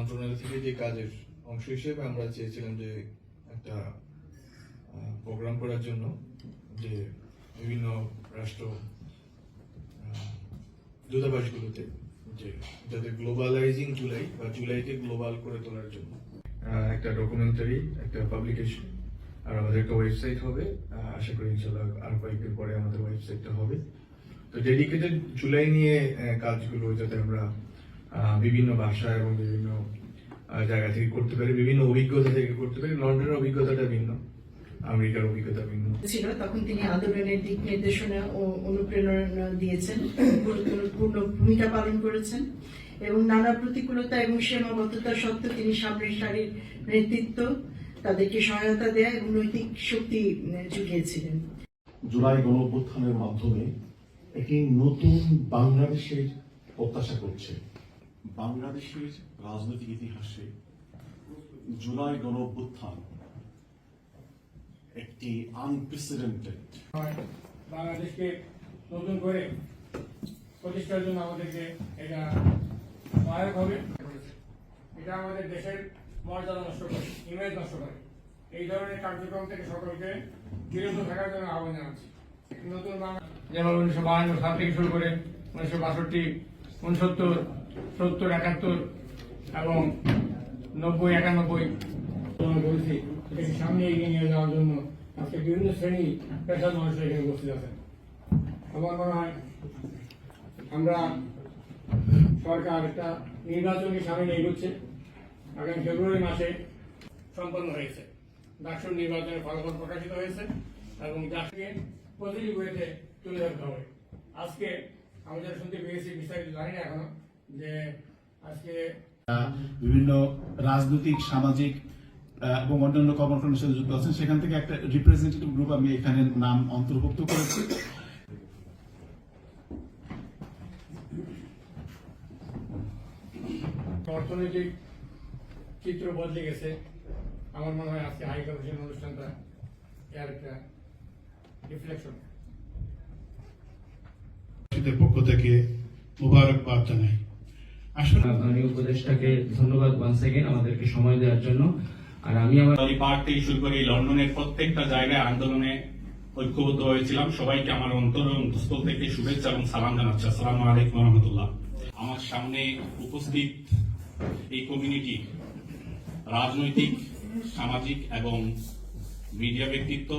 মন্ত্রণালয় থেকে যে কাজের অংশ হিসেবে আমরা চেয়েছিলাম যে একটা প্রোগ্রাম করার জন্য, যে বিভিন্ন রাষ্ট্র দূতাবাসগুলোতে, যে যাতে গ্লোবালাইজিং জুলাই বা জুলাইকে গ্লোবাল করে তোলার জন্য। একটা ডকুমেন্টারি একটা পাবলিকেশন আর আমাদের একটা ওয়েবসাইট হবে আশা করি ইনশাল্লাহ আর কয়েকদিন পরে আমাদের ওয়েবসাইটটা হবে। তো ডেডিকেটেড জুলাই নিয়ে কাজগুলো যাতে আমরা বিভিন্ন ভাষা এবং বিভিন্ন জায়গা থেকে করতে পারি বিভিন্ন অভিজ্ঞতা থেকে করতে পারি। লন্ডনের অভিজ্ঞতাটা ভিন্ন আমেরিকার অভিজ্ঞতা ভিন্ন। ছিল তখন তিনি আন্দোলনের দিক নির্দেশনা ও অনুপ্রেরণা দিয়েছেন গুরুত্বপূর্ণ ভূমিকা পালন করেছেন এবং নানা প্রতিকূলতা এবং সীমাবদ্ধতা সত্ত্বেও তিনি সামনের সারির নেতৃত্ব তাদেরকে সহায়তা দেয়া এবং নৈতিক শক্তি জুগিয়েছিলেন। জুলাই গণ মাধ্যমে একটি নতুন বাংলাদেশের প্রত্যাশা করছে। বাংলাদেশের রাজনৈতিক ইতিহাসে জুলাই গণ অভ্যুত্থান একটি আনপ্রেসিডেন্টেড বাংলাদেশকে নতুন করে প্রতিষ্ঠার জন্য আমাদেরকে এটা সহায়ক হবে। এটা আমাদের দেশের মর্যাদা নষ্ট করে ইমেজ নষ্ট করে। এই ধরনের কার্যক্রম থেকে সকলকে বিরত থাকার জন্য আহ্বান জানাচ্ছি। নতুন বাংলা যেমন উনিশশো বাহান্ন সাল থেকে শুরু করে উনিশশো বাষট্টি উনসত্তর, সত্তর, একাত্তর এবং নব্বই, একানব্বই বলছি এটাকে সামনে এগিয়ে নিয়ে যাওয়ার জন্য আজকে বিভিন্ন শ্রেণি পেশার মানুষ এখানে উপস্থিত আছেন। আমার মনে হয় আমরা সরকার একটা নির্বাচনকে সামনে এগোচ্ছে। আগামী ফেব্রুয়ারি মাসে সম্পন্ন হয়েছে। ডাকসুর নির্বাচনের ফলাফল প্রকাশিত হয়েছে এবং ডাককে প্রতিটি বইতে তুলে ধরতে হবে। আজকে আমি যেটা শুনতে পেয়েছি বিস্তারিত জানি না এখনও যে আজকে বিভিন্ন রাজনৈতিক সামাজিক এবং অন্যান্য কর্মকাণ্ডের সাথে যুক্ত আছেন। সেখান থেকে একটা রিপ্রেজেন্টেটিভ গ্রুপ আমি এখানে নাম অন্তর্ভুক্ত করেছি। অর্থনৈতিক চিত্র বদলে গেছে। আমার মনে হয় আজকে হাই কমিশন অনুষ্ঠানটা এর একটা রিফ্লেকশন পরিষদের পক্ষ থেকে মোবারকবাদ জানাই। আসলে মাননীয় উপদেষ্টাকে ধন্যবাদ ওয়ান্স এগেন আমাদেরকে সময় দেওয়ার জন্য। আর আমি আমার পার্ক থেকে শুরু করে লন্ডনের প্রত্যেকটা জায়গায় আন্দোলনে ঐক্যবদ্ধ হয়েছিলাম। সবাইকে আমার অন্তর এবং থেকে শুভেচ্ছা এবং সালাম জানাচ্ছি। আসসালামু আলাইকুম রহমতুল্লাহ আমার সামনে উপস্থিত এই কমিউনিটি রাজনৈতিক সামাজিক এবং মিডিয়া ব্যক্তিত্ব